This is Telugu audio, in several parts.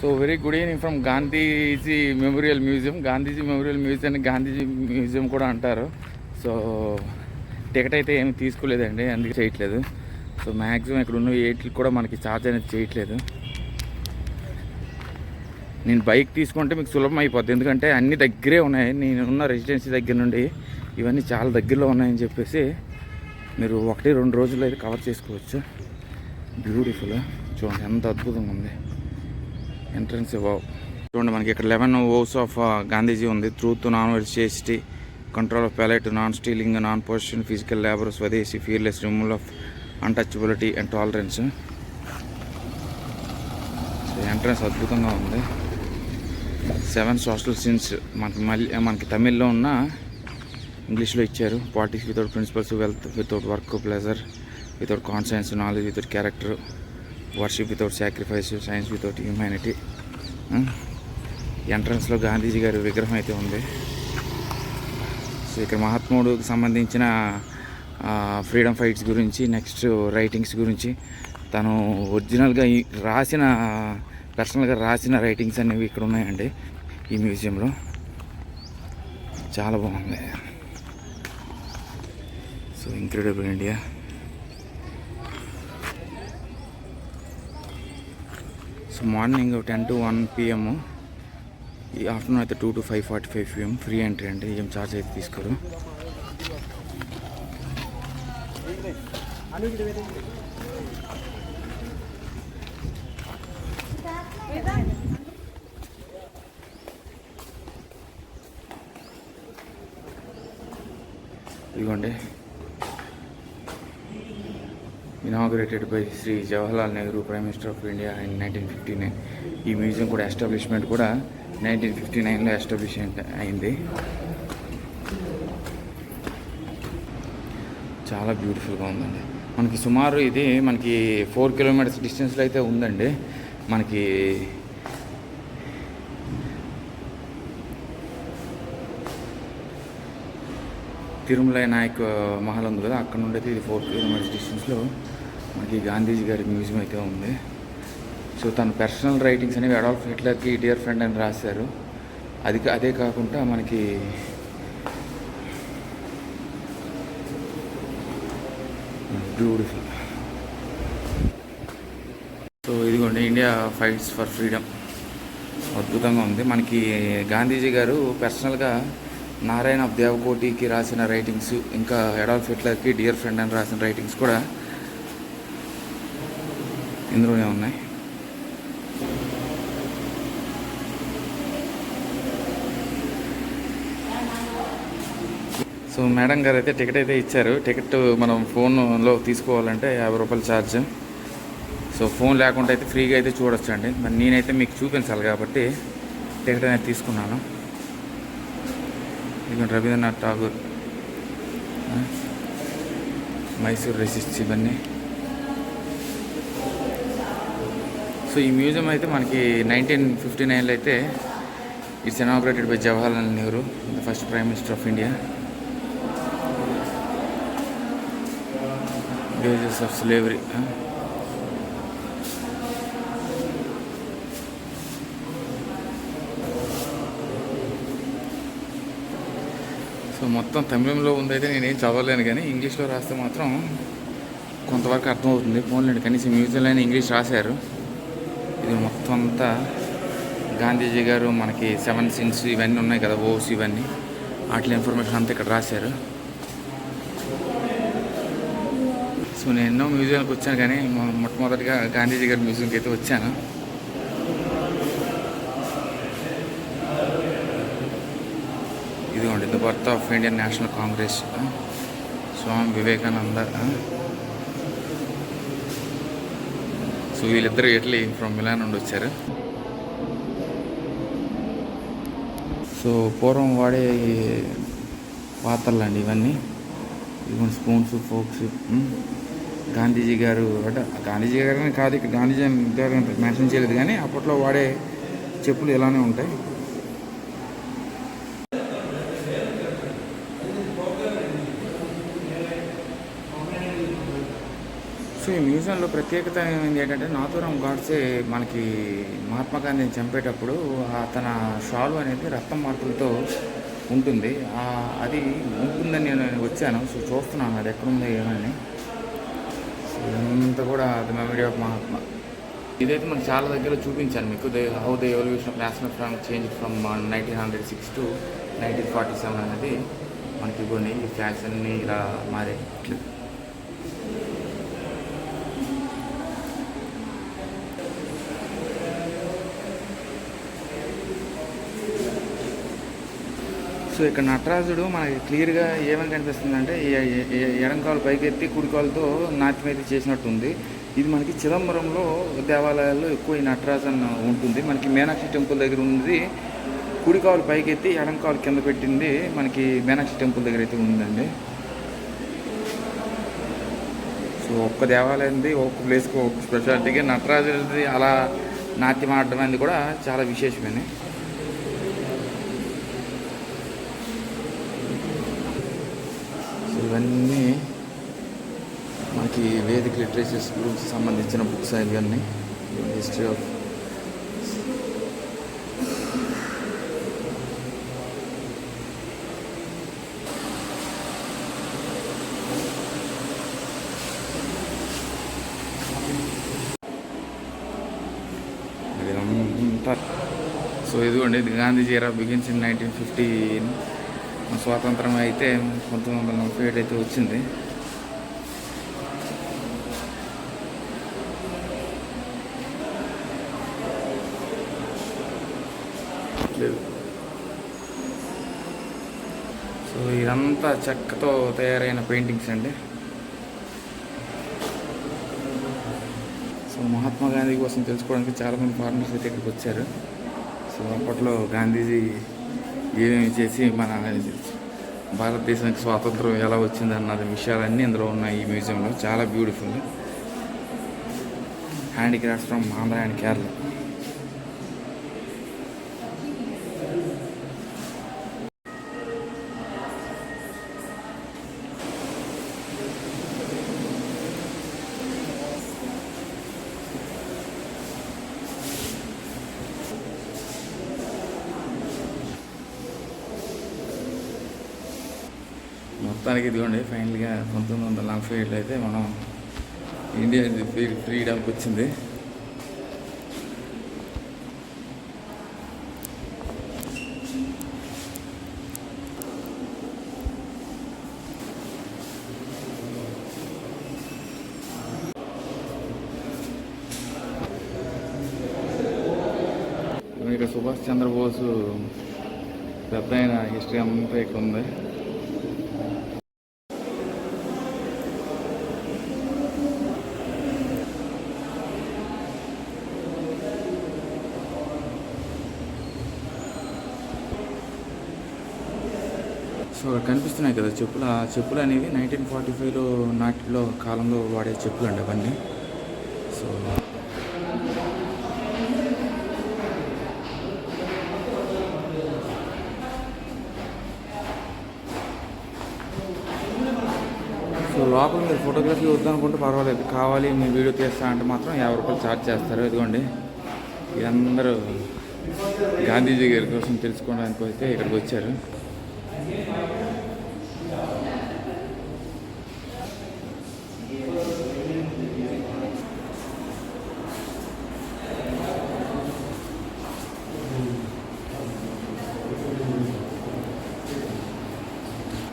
So very good evening from Gandhiji memorial museum Gandhiji memorial museum అని గాంధీజీ మ్యూజియం కూడా అంటారు. సో టికెట్ అయితే ఏమి తీసుకోలేదండి అందుకే చేయట్లేదు. సో మ్యాక్సిమం ఇక్కడ ఉన్న ఏట్లు కూడా మనకి ఛార్జ్ అనేది చేయట్లేదు. నేను బైక్ తీసుకుంటే మీకు సులభం అయిపోద్ది. ఎందుకంటే అన్ని దగ్గరే ఉన్నాయి. నేను ఉన్న రెసిడెన్సీ దగ్గర నుండి ఇవన్నీ చాలా దగ్గరలో ఉన్నాయని చెప్పేసి మీరు ఒకటి రెండు రోజుల్లో అయితే కవర్ చేసుకోవచ్చు. బ్యూటిఫుల్ చూడండి ఎంత అద్భుతంగా ఉంది. ఎంట్రన్స్ వావ్ చూడండి మనకి ఇక్కడ లెవెన్ ఓవ్స్ ఆఫ్ గాంధీజీ ఉంది. Truth non వెర్సిటీ control of palate non stealing non possession physical labour swadeshi fearless removal of untouchability and tolerance entrance అద్భుతంగా ఉంది. సెవెన్ సోషల్ సీన్స్ మనకి మళ్ళీ మనకి తమిళ్ళో ఉన్న ఇంగ్లీష్లో ఇచ్చారు. Politics without principles wealth without work pleasure without conscience knowledge without character worship without sacrifice science without humanity. ఎంట్రన్స్లో గాంధీజీ గారి విగ్రహం అయితే ఉంది. సో ఇక్కడ మహాత్ముడికి సంబంధించిన ఫ్రీడమ్ ఫైట్స్ గురించి నెక్స్ట్ రైటింగ్స్ గురించి తను ఒరిజినల్గా ఈ రాసిన పర్సనల్గా రాసిన రైటింగ్స్ అనేవి ఇక్కడ ఉన్నాయండి ఈ మ్యూజియంలో. చాలా బాగుంది. So incredible India so morning ten to one PM ఈ ఆఫ్టర్నూన్ అయితే two to five forty five PM free entry అండి. ఏం ఛార్జ్ అయితే తీసుకోరు. ఇదిగోండి. Inaugurated by Shri Jawaharlal Nehru prime minister of India in nineteen fifty nine ఈ మ్యూజియం కూడా ఎస్టాబ్లిష్మెంట్ కూడా నైన్టీన్ ఫిఫ్టీ నైన్లో ఎస్టాబ్లిష్మెంట్ అయింది చాలా బ్యూటిఫుల్గా ఉందండి. మనకి సుమారు ఇది మనకి ఫోర్ కిలోమీటర్స్ డిస్టెన్స్లో అయితే ఉందండి. మనకి తిరుమల నాయక్ మహల్ ఉంది కదా అక్కడ నుండి అయితే ఇది ఫోర్ కిలోమీటర్స్ డిస్టెన్స్లో మనకి గాంధీజీ గారి మ్యూజియం అయితే ఉంది. సో తన పర్సనల్ రైటింగ్స్ అనేవి అడాల్ఫ్ హిట్లర్కి డియర్ ఫ్రెండ్ అని రాశారు. అది అదే కాకుండా మనకి బ్యూటిఫుల్ సో ఇదిగోండి ఇండియా ఫైట్స్ ఫర్ ఫ్రీడమ్ అద్భుతంగా ఉంది. మనకి గాంధీజీ గారు పర్సనల్గా నారాయణ దేవకోటికి రాసిన రైటింగ్స్ ఇంకా అడాల్ఫ్ హిట్లర్కి డియర్ ఫ్రెండ్ అని రాసిన రైటింగ్స్ కూడా ఇందులోనే ఉన్నాయి. సో మేడం గారు అయితే టికెట్ అయితే ఇచ్చారు. టికెట్ మనం ఫోన్లో తీసుకోవాలంటే యాభై రూపాయలు ఛార్జ్. సో ఫోన్ లేకుండా అయితే ఫ్రీగా అయితే చూడొచ్చు అండి మరి నేనైతే మీకు చూపించాలి కాబట్టి టికెట్ అనేది తీసుకున్నాను. ఇదిగోండి రవీంద్రనాథ్ ఠాగూర్. మైసూర్ రెసిస్ట్ ఇవన్నీ. సో ఈ మ్యూజియం అయితే మనకి నైన్టీన్ ఫిఫ్టీ నైన్లో అయితే it's inaugurated by Jawaharlal Nehru the first prime minister of India days of slavery so మొత్తం తమిళంలో ఉందైతే నేనేం చదవలేను కానీ ఇంగ్లీష్లో రాస్తే మాత్రం కొంతవరకు అర్థమవుతుంది. ఫోన్లేండి కనీసం మ్యూజియంలో అయినా ఇంగ్లీష్ రాశారు. మొత్తం అంతా గాంధీజీ గారు మనకి సెవెన్ సిన్స్ ఇవన్నీ ఉన్నాయి కదా ఓస్ ఇవన్నీ. వాటి ఇన్ఫర్మేషన్ అంతా ఇక్కడ రాశారు. సో నేను ఎన్నో మ్యూజియంకి వచ్చాను కానీ మొట్టమొదటిగా గాంధీజీ గారి మ్యూజియంకి అయితే వచ్చాను. ఇదిగోండి the birth of Indian national congress. Swami Vivekananda ఆ. సో వీళ్ళిద్దరు ఇటలీ ఫ్రమ్ మిలాన్ నుండి వచ్చారు. సో పూర్వం వాడే పాత్రలు అండి ఇవన్నీ. ఇవన్నీ స్పూన్స్ ఫోక్స్ గాంధీజీ గారు అంటే గాంధీజీ గారు కాదు ఇక్కడ గాంధీజీ గారు మెన్షన్ చేయలేదు కానీ అప్పట్లో వాడే చెప్పులు ఇలానే ఉంటాయి. సో ఈ మ్యూజియంలో ప్రత్యేకత ఏమైంది ఏంటంటే నాథూరాం గాడ్సే మనకి మహాత్మా గాంధీని చంపేటప్పుడు తన షాలు అనేది రక్తం మార్పులతో ఉంటుంది. అది ఉంటుందని నేను వచ్చాను. సో చూస్తున్నాను అది ఎక్కడుందో ఏమని సో ఇదంతా కూడా ది మెమరీ ఆఫ్ మహాత్మా. ఇదైతే మనకు చాలా దగ్గర చూపించాను మీకు. They how the evolution of national from change from nineteen hundred six to nineteen forty seven అనేది మనకి కొన్ని ఈ అన్నీ ఇలా మారాయి సో ఇక్కడ నటరాజుడు మనకి క్లియర్గా ఏమని కనిపిస్తుందంటే అంటే ఎడంకాలు పైకెత్తి కుడికాలతో నాట్యం అయితే చేసినట్టుంది. ఇది మనకి చిదంబరంలో దేవాలయాల్లో ఎక్కువ ఈ నటరాజు అన్న ఉంటుంది. మనకి మీనాక్షి టెంపుల్ దగ్గర ఉంది. కుడికాలు పైకెత్తి ఎడంకాలు కింద పెట్టింది మనకి మీనాక్షి టెంపుల్ దగ్గర అయితే ఉందండి. సో ఒక్క దేవాలయంది ఒక్క ప్లేస్కి ఒక్క స్పెషాలిటీగా నటరాజుది అలా నాట్యం ఆడడం అనేది కూడా చాలా విశేషమైనది ఇవన్నీ మనకి వేదిక లిటరేచర్స్ గురించి సంబంధించిన బుక్స్ ఇవన్నీ. హిస్టరీ ఆఫ్ సో ఇదిగోండి ఇది గాంధీజీ ఎరా బిగిన్స్ ఇన్ నైన్టీన్ ఫిఫ్టీన్ స్వాతంత్రం అయితే పంతొమ్మిది వందల నలభై ఏడు అయితే వచ్చింది. లేదు. సో ఇదంతా చెక్కతో తయారైన పెయింటింగ్స్ అండి. సో మహాత్మా గాంధీ కోసం తెలుసుకోవడానికి చాలామంది ఫారినర్స్ అయితే ఇక్కడికి వచ్చారు. సో అప్పట్లో గాంధీజీ ఏమేమి చేసి మన భారతదేశానికి స్వాతంత్రం ఎలా వచ్చింది అన్నది విషయాలన్నీ ఇందులో ఉన్నాయి ఈ మ్యూజియంలో. చాలా beautiful handicrafts from Andhra and Kerala మొత్తానికి ఇదిగోండి ఫైనల్గా పంతొమ్మిది వందల నలభై ఏడులో అయితే మనం ఇండియా ఫ్రీ ఫ్రీడమ్కి వచ్చింది. ఇక్కడ సుభాష్ చంద్రబోసు పెద్ద అయిన హిస్టరీ అంతా ఇక్కడ ఉంది. సో కనిపిస్తున్నాయి కదా చెప్పులు. ఆ చెప్పులు అనేవి నైన్టీన్ ఫార్టీ ఫైవ్లో నాటిలో కాలంలో వాడే చెప్పులు అండి అవన్నీ. సో సో లోపల మీరు ఫోటోగ్రఫీ వద్దనుకుంటే పర్వాలేదు. కావాలి మీ వీడియో తీస్తా అంటే మాత్రం యాభై రూపాయలు ఛార్జ్ చేస్తారు. ఇదిగోండి. అందరూ గాంధీజీ గారి కోసం తెలుసుకోవడానికి అయితే ఇక్కడికి వచ్చారు.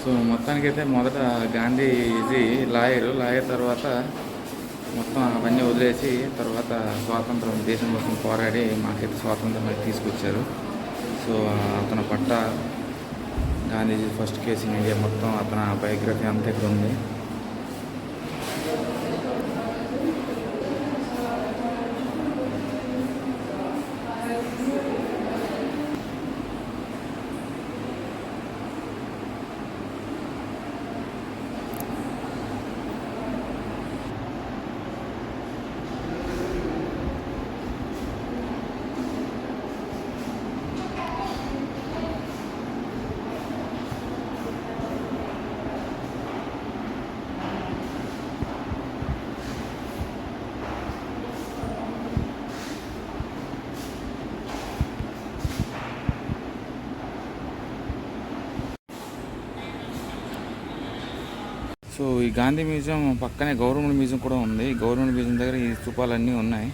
సో మొత్తానికైతే మొదట గాంధీజీ లాయరు లాయర్ తర్వాత మొత్తం అవన్నీ వదిలేసి తర్వాత స్వాతంత్రం దేశం కోసం పోరాడి మాకైతే స్వాతంత్రం తీసుకొచ్చారు. సో అతను పట్ట Gandhiji first case in India మొత్తం అతని బయోగ్రఫీ అంతా ఇక్కడ ఉంది. సో ఈ గాంధీ మ్యూజియం పక్కనే గవర్నమెంట్ మ్యూజియం కూడా ఉంది. గవర్నమెంట్ మ్యూజియం దగ్గర ఈ స్థూపాలన్నీ ఉన్నాయి.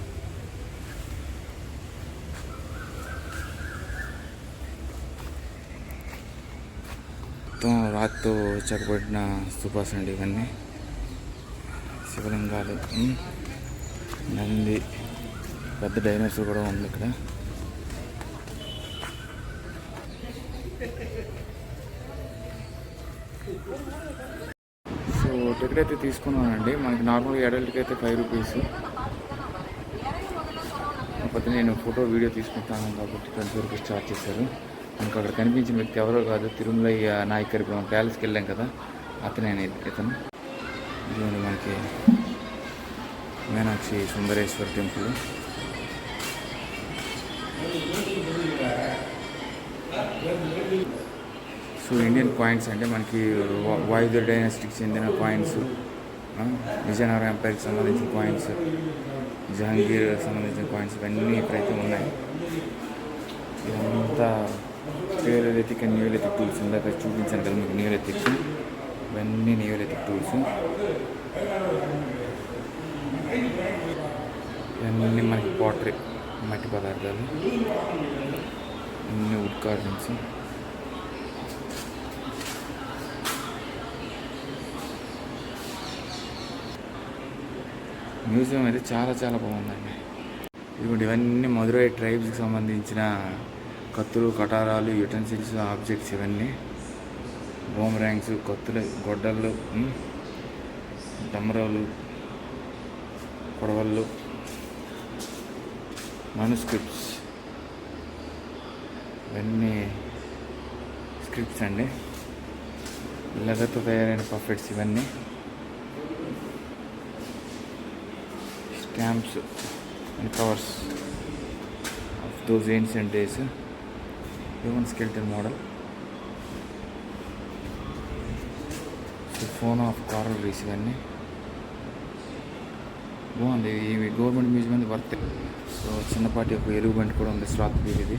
మొత్తం రాతితో చెక్కబడిన స్థూపాస్ అండి ఇవన్నీ. శివలింగాలు నంది పెద్ద డైనోసార్ కూడా ఉంది ఇక్కడ సో టికెట్ అయితే తీసుకున్నానండి. మనకి నార్మల్గా అడల్ట్కి అయితే ఫైవ్ రూపీస్ కాకపోతే నేను ఫోటో వీడియో తీసుకుంటాను కాబట్టి ట్వంటీ రూపీస్ ఛార్జ్ చేశారు. మనకు అక్కడ కనిపించిన వ్యక్తి ఎవరో కాదు తిరుమలయ్య నాయకరిపురం ప్యాలెస్కి వెళ్ళాం కదా అతనే ఇతను. ఇదిగోండి మనకి Meenakshi Sundareshwar temple so Indian coins అంటే మనకి వా- వాయువ్య చెందిన కాయిన్స్ విజయనగరం ఎంపైర్కి సంబంధించిన కాయిన్స్ జహంగీర్ సంబంధించిన కాయిన్స్ ఇవన్నీ ఇక్కడైతే ఉన్నాయి. ఇదంతా పేరలిథిక్ అండ్ టూల్స్ ఇందాక చూపించాను కదా మీకు న్యూలెతిక్స్ ఇవన్నీ న్యూలెతిక్ టూల్స్ ఇవన్నీ మనకి పాటరీ మట్టి పదార్థాలు. అన్ని వుడ్ కార్వింగ్స్ మ్యూజియం అయితే చాలా చాలా బాగుందండి. ఇప్పుడు ఇవన్నీ మధురై ట్రైబ్స్కి సంబంధించిన కత్తులు కటారాలు యుటెన్సిల్స్ ఆబ్జెక్ట్స్ ఇవన్నీ. బోమ్ ర్యాంక్స్ కత్తులు గొడ్డళ్ళు డమరాలు కొడవళ్ళు మనుస్క్రిప్ట్స్ ఇవన్నీ స్క్రిప్ట్స్ అండి. లెదర్తో తయారైన పర్ఫెక్ట్స్ ఇవన్నీ. Stamps and covers of those ancient days human skeleton model phone of coral reefs ఇవన్నీ. బాగుంది. ఇవి గవర్నమెంట్ మ్యూజియం ఉంది వర్త్ సో చిన్నపాటి ఒక ఎరువు బండి కూడా ఉంది స్లాత్ బీర్ ఇది.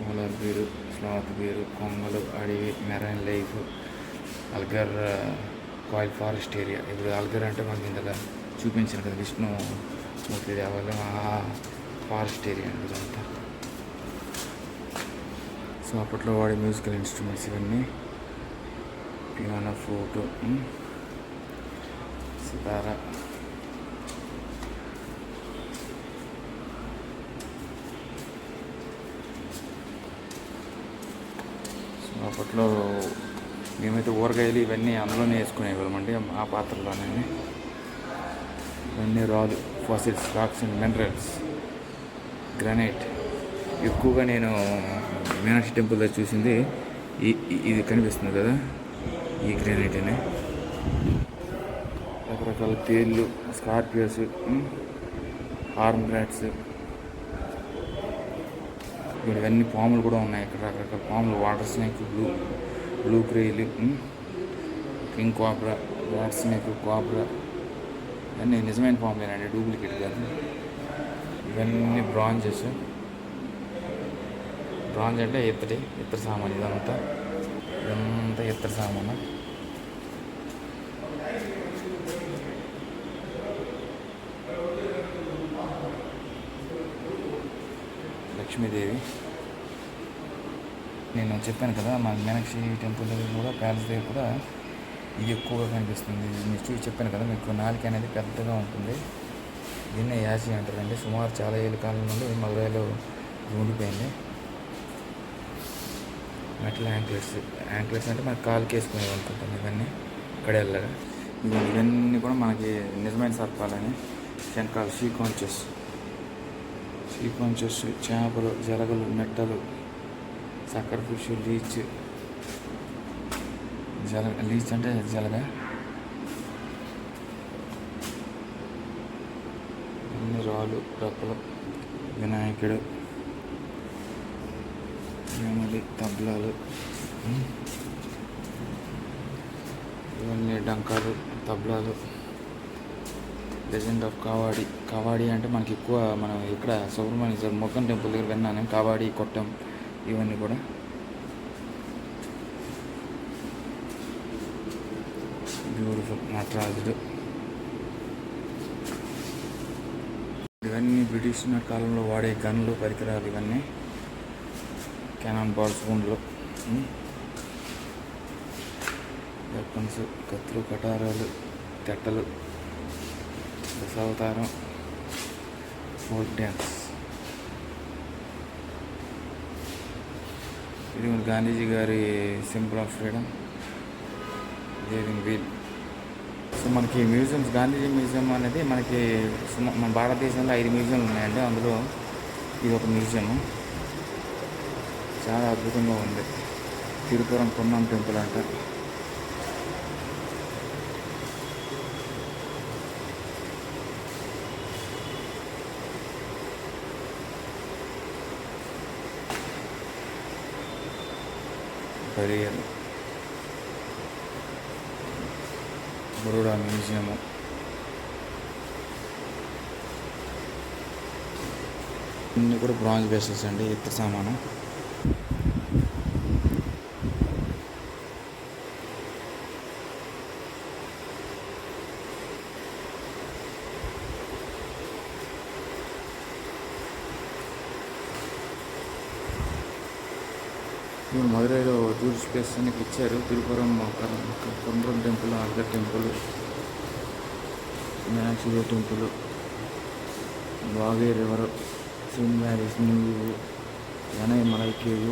కోలర్ బీరు స్లాత్ బీరు కొంగలు అడవి marine life Alagar Koil forest area. ఇప్పుడు అల్గర్ అంటే మనకి ఇంతగా చూపించాను కదా విష్ణు మూర్తి దేవాలయం ఆ ఫారెస్ట్ ఏరియా అండి ఇదంతా. సో అప్పట్లో వాడే మ్యూజికల్ ఇన్స్ట్రుమెంట్స్ ఇవన్నీ. పియానో ఫోటో సితారా. సో అప్పట్లో మేమైతే ఊరగాయలు ఇవన్నీ అందులోనే వేసుకునేవాళ్ళమండి ఆ పాత్రలోనే. ఇవన్నీ రాదు. Fossils rocks and minerals. Granite. ఎక్కువగా నేను మీనాక్షి టెంపుల్ దగ్గర చూసింది. ఈ ఇది కనిపిస్తుంది కదా? ఈ గ్రానైట్ అని రకరకాల తేళ్ళు స్కార్పియోస్ ఆర్మ్ ర్యాట్స్ ఇక్కడ ఇవన్నీ పాములు కూడా ఉన్నాయి. ఇక్కడ రకరకాల పాములు water snake blue. Blue క్రేలు king cobra water snake cobra ఇవన్నీ నిజమైన పాములేనండి డూప్లికేట్ కాదు. ఇవన్నీ బ్రాంజెస్. బ్రాంజ్ అంటే ఇత్తడి ఇత్తడి సామాన్ ఇదంతా. ఇదంతా ఇత్తడి సామాను. లక్ష్మీదేవి. నేను చెప్పాను కదా మా మీనాక్షి టెంపుల్ దగ్గర కూడా ప్యాలెస్ దగ్గర కూడా ఇది ఎక్కువగా కనిపిస్తుంది. మీరు చూసి చెప్పాను కదా మీకు నాలుక అనేది పెద్దగా ఉంటుంది. దీన్నే యాసి అంటారండి. సుమారు చాలా ఏళ్ళ కాలం నుండి మధురైలో ఉండిపోయింది. మెటల్ యాంక్లెట్స్ యాంక్లెట్స్ అంటే మనకి కాలుకి వేసుకునేవి అనుకుంటాం ఇవన్నీ కడేళ్ళగా వెళ్ళగా ఇవన్నీ కూడా మనకి నిజమైన సర్పాలని శంఖాలు షీ కాన్చెస్ షీ చేపలు జలగలు మెట్టలు చక్కెర ఫిష్ లీచ్. జల లీచ్ అంటే జలగ అన్ని రాళ్ళు రప్పలు వినాయకుడు నెమలి తబ్లాలు ఇవన్నీ డంకాలు తబలాలు. Legend of కావాడి. కావాడి అంటే మనకి ఎక్కువ మనం ఇక్కడ సుబ్రహ్మణ్య సార్ మొక్కన్ టెంపుల్ దగ్గర విన్నాను. కావాడి కొట్టం. ఇవన్నీ కూడా. బ్యూటిఫుల్ నటరాజుడు ఇవన్నీ బ్రిటిష్ కాలంలో వాడే గన్లు పరికరాలు ఇవన్నీ. కెనాన్ బాల్ గుండ్లు వెపన్స్ కత్తులు కటారాలు తెట్టలు దశావతారం ఫోక్ డ్యాన్స్. ఇది గాంధీజీ గారి simple of freedom. Living wheel. So మనకి మ్యూజియంస్ గాంధీజీ మ్యూజియం అనేది మనకి సుమ- మన భారతదేశంలో ఐదు మ్యూజియంలు ఉన్నాయండి. అందులో ఇది ఒక మ్యూజియం. చాలా అద్భుతంగా ఉంది. తిరుపురం పొన్నం టెంపుల్ అంట బరియల్ బరోడా మ్యూజియము అన్నీ కూడా బ్రాంజ్ బేసెస్ అండి ఇత్త సామాను. ప్లేస్ ఇచ్చారు Tirupuram కొండ్రం temple అర్గర్ temple Meenakshi temple Vaigai river Saint Mary's new Yanai Malai cave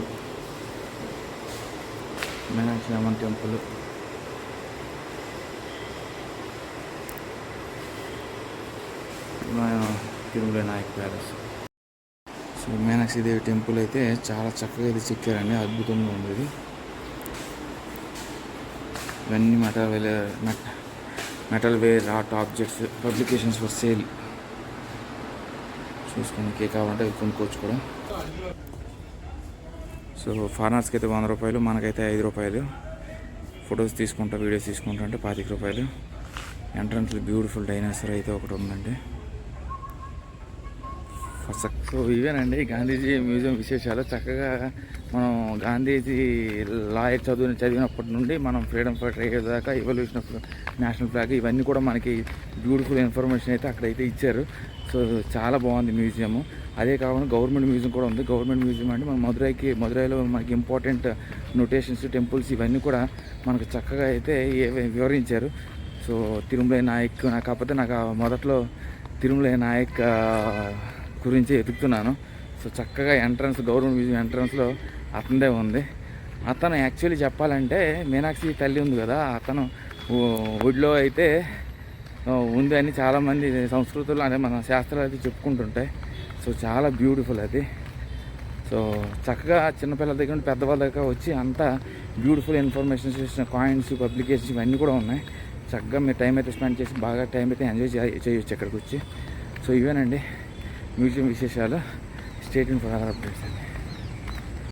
Meenakshi Amman temple Tirumala Nayak palace so Meenakshi Devi temple అయితే చాలా చక్కగా ఇది చెక్కారండి. అద్భుతంగా ఉంది ఇది. ఇవన్నీ metal ware metal ware art objects publications for sale. చూసుకోనికి కావాలంటే అవి కొనుక్కోవచ్చు కూడా సో ఫారినర్స్కి అయితే వంద రూపాయలు మనకైతే ఐదు రూపాయలు. ఫొటోస్ తీసుకుంటా వీడియోస్ తీసుకుంటా అంటే పాతిక రూపాయలు. ఎంట్రన్స్లో బ్యూటిఫుల్ డైనాసర్ అయితే ఒకటి ఉందండి. సో ఇవేనండి గాంధీజీ మ్యూజియం విశేషాలు. చక్కగా మనం గాంధీజీ లాయర్ చదువు చదివినప్పటి నుండి మనం ఫ్రీడమ్ ఫైటర్ అయ్యేదాకా ఎవల్యూషన్ ఆఫ్ నేషనల్ ఫ్లాగ్ ఇవన్నీ కూడా మనకి బ్యూటిఫుల్ ఇన్ఫర్మేషన్ అయితే అక్కడైతే ఇచ్చారు. సో చాలా బాగుంది మ్యూజియం అదే కాకుండా గవర్నమెంట్ మ్యూజియం కూడా ఉంది. గవర్నమెంట్ మ్యూజియం అంటే మన మదురైకి మదురైలో మనకి ఇంపార్టెంట్ నోటేషన్స్ టెంపుల్స్ ఇవన్నీ కూడా మనకు చక్కగా అయితే వివరించారు. సో తిరుమల నాయక్ నాకు కాకపోతే నాకు ఆ మొదట్లో తిరుమల నాయక్ గురించి ఎదుగుతున్నాను సో చక్కగా ఎంట్రన్స్ గవర్నమెంట్ మ్యూజియం ఎంట్రన్స్లో అతనిదే ఉంది. అతను యాక్చువల్లీ చెప్పాలంటే మీనాక్షి తల్లి ఉంది కదా అతను వుడ్లో ఊళ్ళో అయితే ఉంది అని చాలామంది సంస్కృతులు అంటే మన శాస్త్రాలు అయితే చెప్పుకుంటుంటాయి. సో చాలా బ్యూటిఫుల్ అది. సో చక్కగా చిన్నపిల్లల దగ్గర నుండి పెద్దవాళ్ళ దగ్గర వచ్చి అంతా బ్యూటిఫుల్ ఇన్ఫర్మేషన్ చేసిన కాయిన్స్ పబ్లికేషన్స్ ఇవన్నీ కూడా ఉన్నాయి. చక్కగా మీరు టైం అయితే స్పెండ్ చేసి బాగా టైం అయితే ఎంజాయ్ చేయొచ్చు ఇక్కడికి వచ్చి. సో ఇవేనండి. మ్యూజియం విశేషాల స్టేట్ ఫర్ అప్డేట్స్ అండి.